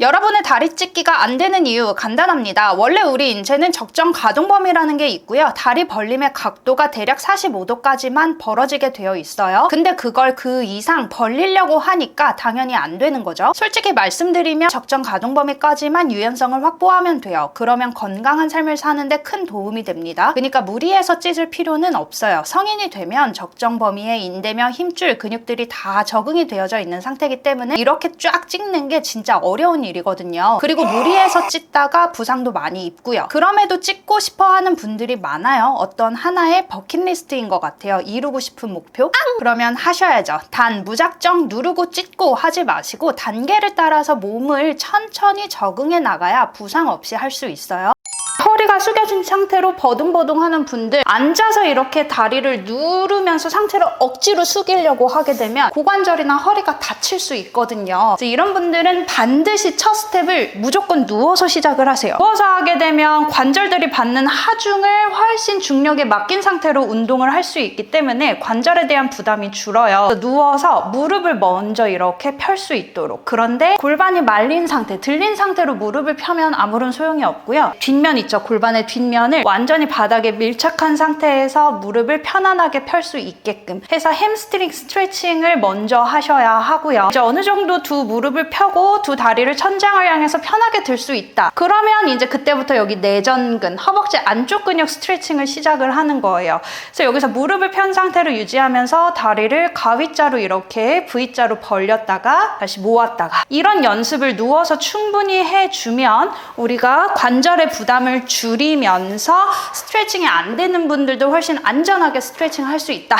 여러분의 다리 찢기가 안 되는 이유 간단합니다. 원래 우리 인체는 적정 가동 범위라는 게 있고요. 다리 벌림의 각도가 대략 45도까지만 벌어지게 되어 있어요. 근데 그걸 그 이상 벌리려고 하니까 당연히 안 되는 거죠. 솔직히 말씀드리면 적정 가동 범위까지만 유연성을 확보하면 돼요. 그러면 건강한 삶을 사는데 큰 도움이 됩니다. 그러니까 무리해서 찢을 필요는 없어요. 성인이 되면 적정 범위의 인대며 힘줄 근육들이 다 적응이 되어져 있는 상태이기 때문에 이렇게 쫙 찍는 게 진짜 어려운 일 이거든요. 그리고 무리해서 찢다가 부상도 많이 입고요. 그럼에도 찢고 싶어 하는 분들이 많아요. 어떤 하나의 버킷리스트인 것 같아요. 이루고 싶은 목표? 그러면 하셔야죠. 단 무작정 누르고 찢고 하지 마시고 단계를 따라서 몸을 천천히 적응해 나가야 부상 없이 할 수 있어요. 숙여진 상태로 버둥버둥 하는 분들 앉아서 이렇게 다리를 누르면서 상체를 억지로 숙이려고 하게 되면 고관절이나 허리가 다칠 수 있거든요. 이런 분들은 반드시 첫 스텝을 무조건 누워서 시작을 하세요. 누워서 하게 되면 관절들이 받는 하중을 훨씬 중력에 맡긴 상태로 운동을 할 수 있기 때문에 관절에 대한 부담이 줄어요. 누워서 무릎을 먼저 이렇게 펼 수 있도록 그런데 골반이 말린 상태, 들린 상태로 무릎을 펴면 아무런 소용이 없고요. 뒷면 있죠. 골반 의 뒷면을 완전히 바닥에 밀착한 상태에서 무릎을 편안하게 펼 수 있게끔 해서 햄스트링 스트레칭을 먼저 하셔야 하고요. 이제 어느 정도 두 무릎을 펴고 두 다리를 천장을 향해서 편하게 들 수 있다. 그러면 이제 그때부터 여기 내전근, 허벅지 안쪽 근육 스트레칭을 시작을 하는 거예요. 그래서 여기서 무릎을 편 상태로 유지하면서 다리를 가위자로 이렇게 V자로 벌렸다가 다시 모았다가 이런 연습을 누워서 충분히 해주면 우리가 관절의 부담을 줄이면서 스트레칭이 안 되는 분들도 훨씬 안전하게 스트레칭 할 수 있다